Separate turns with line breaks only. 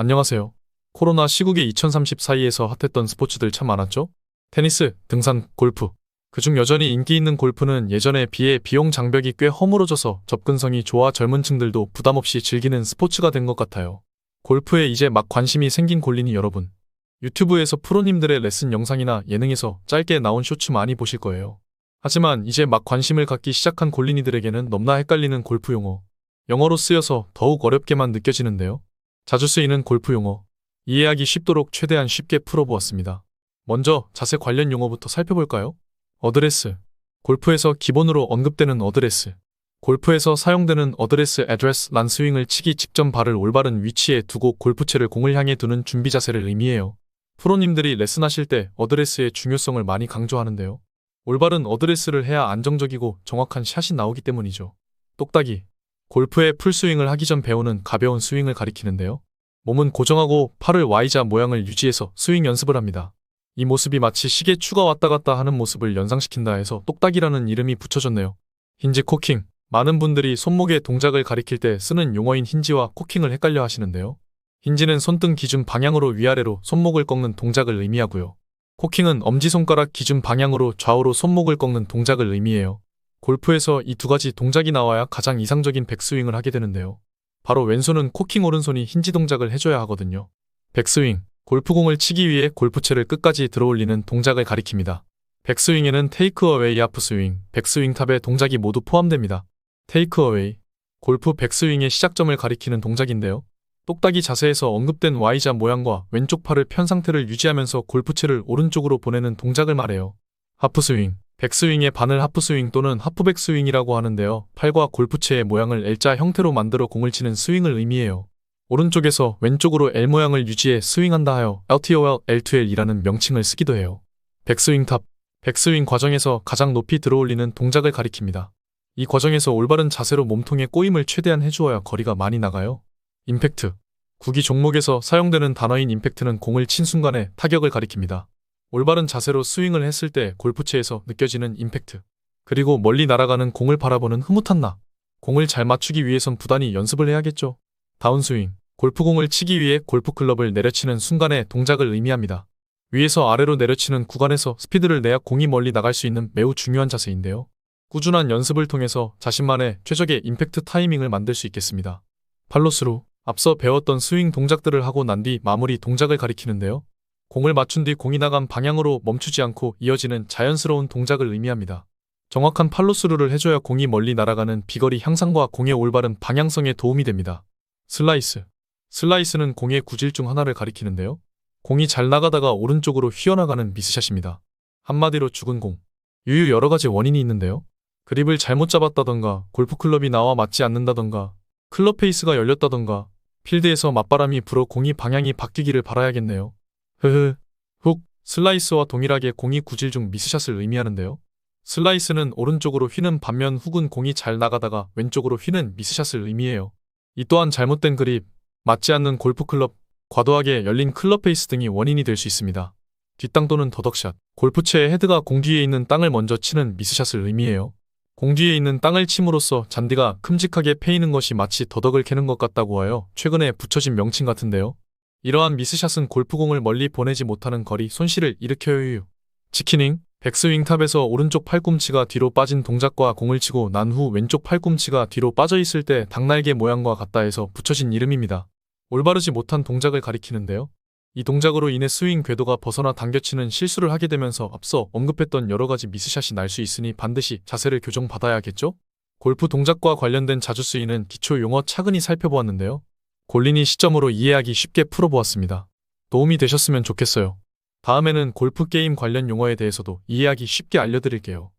안녕하세요. 코로나 시국에 2030 사이에서 핫했던 스포츠들 참 많았죠? 테니스, 등산, 골프. 그중 여전히 인기 있는 골프는 예전에 비해 비용 장벽이 꽤 허물어져서 접근성이 좋아 젊은 층들도 부담 없이 즐기는 스포츠가 된 것 같아요. 골프에 이제 막 관심이 생긴 골린이 여러분. 유튜브에서 프로님들의 레슨 영상이나 예능에서 짧게 나온 쇼츠 많이 보실 거예요. 하지만 이제 막 관심을 갖기 시작한 골린이들에게는 넘나 헷갈리는 골프 용어. 영어로 쓰여서 더욱 어렵게만 느껴지는데요. 자주 쓰이는 골프 용어. 이해하기 쉽도록 최대한 쉽게 풀어보았습니다. 먼저 자세 관련 용어부터 살펴볼까요? 어드레스. 골프에서 기본으로 언급되는 어드레스. 골프에서 사용되는 어드레스 애드레스 란 스윙을 치기 직전 발을 올바른 위치에 두고 골프채를 공을 향해 두는 준비 자세를 의미해요. 프로님들이 레슨하실 때 어드레스의 중요성을 많이 강조하는데요. 올바른 어드레스를 해야 안정적이고 정확한 샷이 나오기 때문이죠. 똑딱이. 골프의 풀스윙을 하기 전 배우는 가벼운 스윙을 가리키는데요. 몸은 고정하고 팔을 Y자 모양을 유지해서 스윙 연습을 합니다. 이 모습이 마치 시계 추가 왔다 갔다 하는 모습을 연상시킨다 해서 똑딱이라는 이름이 붙여졌네요. 힌지 코킹. 많은 분들이 손목의 동작을 가리킬 때 쓰는 용어인 힌지와 코킹을 헷갈려 하시는데요. 힌지는 손등 기준 방향으로 위아래로 손목을 꺾는 동작을 의미하고요. 코킹은 엄지손가락 기준 방향으로 좌우로 손목을 꺾는 동작을 의미해요. 골프에서 이 두 가지 동작이 나와야 가장 이상적인 백스윙을 하게 되는데요. 바로 왼손은 코킹 오른손이 힌지 동작을 해줘야 하거든요. 백스윙, 골프공을 치기 위해 골프채를 끝까지 들어올리는 동작을 가리킵니다. 백스윙에는 테이크어웨이 하프스윙, 백스윙 탑의 동작이 모두 포함됩니다. 테이크어웨이, 골프 백스윙의 시작점을 가리키는 동작인데요. 똑딱이 자세에서 언급된 Y자 모양과 왼쪽 팔을 편 상태를 유지하면서 골프채를 오른쪽으로 보내는 동작을 말해요. 하프스윙, 백스윙의 반을 하프스윙 또는 하프백스윙이라고 하는데요. 팔과 골프채의 모양을 L자 형태로 만들어 공을 치는 스윙을 의미해요. 오른쪽에서 왼쪽으로 L 모양을 유지해 스윙한다 하여 LTOL, L2L이라는 명칭을 쓰기도 해요. 백스윙 탑, 백스윙 과정에서 가장 높이 들어올리는 동작을 가리킵니다. 이 과정에서 올바른 자세로 몸통의 꼬임을 최대한 해주어야 거리가 많이 나가요. 임팩트, 구기 종목에서 사용되는 단어인 임팩트는 공을 친 순간의 타격을 가리킵니다. 올바른 자세로 스윙을 했을 때 골프채에서 느껴지는 임팩트. 그리고 멀리 날아가는 공을 바라보는 흐뭇한 나. 공을 잘 맞추기 위해선 부단히 연습을 해야겠죠. 다운스윙. 골프공을 치기 위해 골프클럽을 내려치는 순간의 동작을 의미합니다. 위에서 아래로 내려치는 구간에서 스피드를 내야 공이 멀리 나갈 수 있는 매우 중요한 자세인데요. 꾸준한 연습을 통해서 자신만의 최적의 임팩트 타이밍을 만들 수 있겠습니다. 팔로스루. 앞서 배웠던 스윙 동작들을 하고 난 뒤 마무리 동작을 가리키는데요. 공을 맞춘 뒤 공이 나간 방향으로 멈추지 않고 이어지는 자연스러운 동작을 의미합니다. 정확한 팔로 스루를 해줘야 공이 멀리 날아가는 비거리 향상과 공의 올바른 방향성에 도움이 됩니다. 슬라이스. 슬라이스는 공의 구질 중 하나를 가리키는데요. 공이 잘 나가다가 오른쪽으로 휘어나가는 미스샷입니다. 한마디로 죽은 공. 유유 여러 가지 원인이 있는데요. 그립을 잘못 잡았다던가, 골프클럽이 나와 맞지 않는다던가, 클럽 페이스가 열렸다던가, 필드에서 맞바람이 불어 공이 방향이 바뀌기를 바라야겠네요. 흐흐. 훅. 슬라이스와 동일하게 공이 구질 중 미스샷을 의미하는데요. 슬라이스는 오른쪽으로 휘는 반면 훅은 공이 잘 나가다가 왼쪽으로 휘는 미스샷을 의미해요. 이 또한 잘못된 그립, 맞지 않는 골프클럽, 과도하게 열린 클럽 페이스 등이 원인이 될 수 있습니다. 뒷땅 또는 더덕샷, 골프채의 헤드가 공 뒤에 있는 땅을 먼저 치는 미스샷을 의미해요. 공 뒤에 있는 땅을 침으로써 잔디가 큼직하게 패이는 것이 마치 더덕을 캐는 것 같다고 하여 최근에 붙여진 명칭 같은데요. 이러한 미스샷은 골프공을 멀리 보내지 못하는 거리 손실을 일으켜요. 치키닝, 백스윙 탑에서 오른쪽 팔꿈치가 뒤로 빠진 동작과 공을 치고 난 후 왼쪽 팔꿈치가 뒤로 빠져 있을 때 닭날개 모양과 같다 해서 붙여진 이름입니다. 올바르지 못한 동작을 가리키는데요. 이 동작으로 인해 스윙 궤도가 벗어나 당겨치는 실수를 하게 되면서 앞서 언급했던 여러 가지 미스샷이 날 수 있으니 반드시 자세를 교정받아야겠죠? 골프 동작과 관련된 자주 쓰이는 기초 용어 차근히 살펴보았는데요. 골린이 시점으로 이해하기 쉽게 풀어보았습니다. 도움이 되셨으면 좋겠어요. 다음에는 골프 게임 관련 용어에 대해서도 이해하기 쉽게 알려드릴게요.